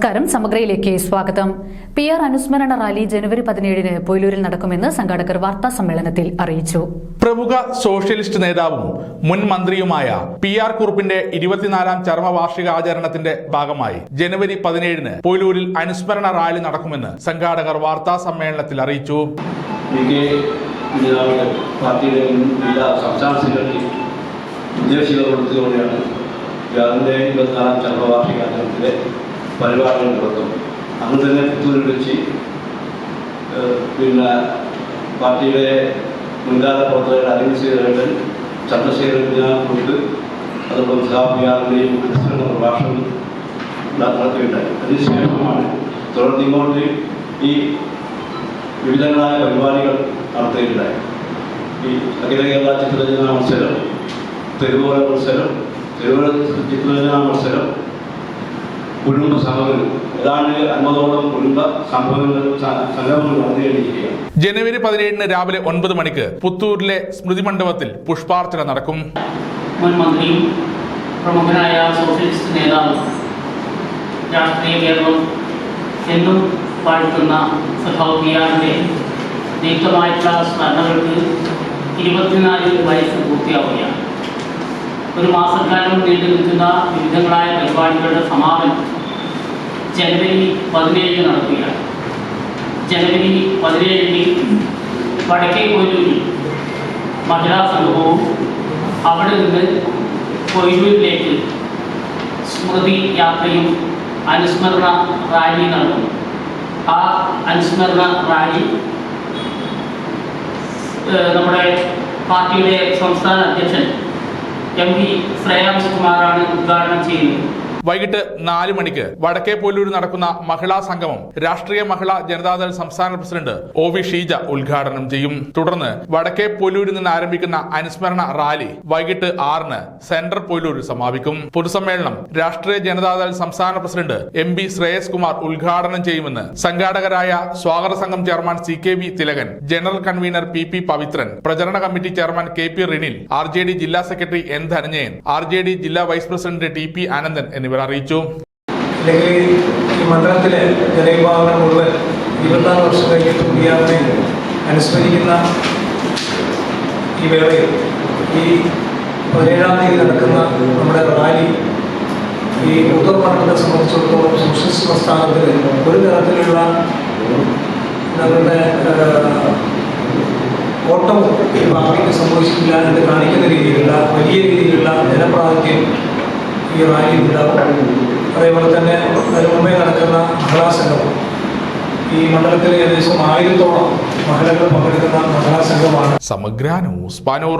നമസ്കാരം. സമഗ്രയിലേക്ക് സ്വാഗതം. പി ആർ അനുസ്മരണ റാലി ജനുവരി പതിനേഴിന് പൊയിലൂരിൽ നടക്കുമെന്ന് സംഘാടകർ വാർത്താ സമ്മേളനത്തിൽ അറിയിച്ചു. പ്രമുഖ സോഷ്യലിസ്റ്റ് നേതാവും മുൻ മന്ത്രിയുമായ പി ആർ കുറുപ്പിന്റെ ഇരുപത്തിനാലാം ചർമ്മവാർഷിക ആചരണത്തിന്റെ ഭാഗമായി ജനുവരി പതിനേഴിന് പൊയിലൂരിൽ അനുസ്മരണ റാലി നടക്കുമെന്ന് സംഘാടകർ വാർത്താ സമ്മേളനത്തിൽ അറിയിച്ചു. പാർട്ടിയുടെ എല്ലാ സംസ്ഥാന സെക്രട്ടറി ഉദ്ദേശികൾ കൊടുത്തുകൊണ്ടാണ് ഗാന്ധിന്റെ ഇരുപത്തിനാലാം ചരമവാർഷികാചരണത്തിലെ പരിപാടികൾ നടത്തും. അന്ന് തന്നെ പുത്തൂരിൽ വെച്ച് പിന്നെ പാർട്ടിയുടെ മുൻകാല പ്രവർത്തകരുടെ അരവിന്ദ് ശ്രീധരൻ ചന്ദ്രശേഖരൻ കൊണ്ട് അതോടൊപ്പം സഹാബിയാറിന്റെയും ക്രിസ്ത്യൻ പ്രഭാഷണം നടത്തുകയുണ്ടായി അതിനുശേഷമാണ് തുടർന്ന് ഇങ്ങോട്ട് ഈ വിവിധങ്ങളായ പരിപാടികൾ നടത്തുകയുണ്ടായി ഈ അഖില കേരള ചിത്രരചനാ മത്സരം തെരുവോര മത്സരം തെരുവോര ചിത്രരചനാ മത്സരം കുടുംബ സംഗമങ്ങൾ ഏതാണ്ട് അൻപതോളം കുടുംബ സംഭവങ്ങൾ സ- സംഗമങ്ങൾ നടന്നുകഴിഞ്ഞിരിക്കുകയാണ് ജനുവരി പതിനേഴിന് രാവിലെ ഒൻപത് മണിക്ക് പുത്തൂരിലെ സ്മൃതി മണ്ഡപത്തിൽ പുഷ്പാർച്ചന നടക്കും. മുൻ മന്ത്രിയും പ്രമുഖനായ സോഷ്യലിസ്റ്റ് നേതാവും രാഷ്ട്രീയ കേരളം എന്നും വാഴ്ത്തുന്ന സഖാവ് ദീപ്തമായിട്ടുള്ള സ്മരണകൾക്ക് ഇരുപത്തിനാല് വയസ്സ് പൂർത്തിയാവുകയാണ്. ഒരു മാസക്കാലം നീണ്ടു നിൽക്കുന്ന വിവിധങ്ങളായ പരിപാടികളുടെ സമാപനം ജനുവരി പതിനേഴിന് നടക്കുകയാണ്. ജനുവരി പതിനേഴിന് വടക്കേ കൊല്ലൂരിൽ മഹിളാ സംഗമവും അവിടെ നിന്ന് കൊയിലൂരിലേക്ക് സ്മൃതി യാത്രയും അനുസ്മരണ റാലി നടക്കും ആ അനുസ്മരണ റാലി നമ്മുടെ പാർട്ടിയുടെ സംസ്ഥാന അധ്യക്ഷൻ എം പി ശ്രേയാംസ് കുമാറാണ് ഉദ്ഘാടനം ചെയ്യുന്നത് വൈകിട്ട് നാല് മണിക്ക് വടക്കേ പോലൂർ നടക്കുന്ന മഹിളാ സംഗമം രാഷ്ട്രീയ മഹിളാ ജനതാദൾ സംസ്ഥാന പ്രസിഡന്റ് ഒ വി ഷീജ ഉദ്ഘാടനം ചെയ്യും. തുടർന്ന് വടക്കേ പോലൂരിൽ നിന്ന് ആരംഭിക്കുന്ന അനുസ്മരണ റാലി വൈകിട്ട് ആറിന് സെൻട്രൽ പോലൂരിൽ സമാപിക്കും. പൊതുസമ്മേളനം രാഷ്ട്രീയ ജനതാദൾ സംസ്ഥാന president M B Shreyas Kumar ഉദ്ഘാടനം ചെയ്യുമെന്ന് സംഘാടകരായ സ്വാഗത സംഘം chairman C K V Thilakan general convener P P Pavithran പ്രചരണ committee chairman K P Rinil R J D ജില്ലാ secretary N Dhananjayan R J D ജില്ലാ vice president T P Anandan എന്നിവർ അറിയിച്ചു. വർഷം കഴിഞ്ഞിട്ട് കുടിയാറിനെ അനുസ്മരിക്കുന്ന ഈ വേളയിൽ ഈ പതിനേഴാം തീയതി നടക്കുന്ന നമ്മുടെ റാലി ഈ ഉത്തർ മണ്ഡലത്തെ സംബന്ധിച്ചിടത്തോളം ഒരു തരത്തിലുള്ള ഞങ്ങളുടെ ഓട്ടവും ഈ പാർട്ടിക്ക് സംഭവിച്ചിട്ടില്ല എന്ന് കാണിക്കുന്ന രീതിയിലുള്ള വലിയ രീതിയിലുള്ള ജനപ്രാതിനിധ്യം ഈ റാലി ഉണ്ടാവും. അതേപോലെ തന്നെ അതിന് മുമ്പേ നടക്കുന്ന മഹിളാ സംഘം ഈ മണ്ഡലത്തിലെ ഏകദേശം ആയിരത്തോളം മഹിളകൾ പങ്കെടുക്കുന്ന മഹിളാ സംഘമാണ് സമഗ്ര ന്യൂസ് പാനൂർ.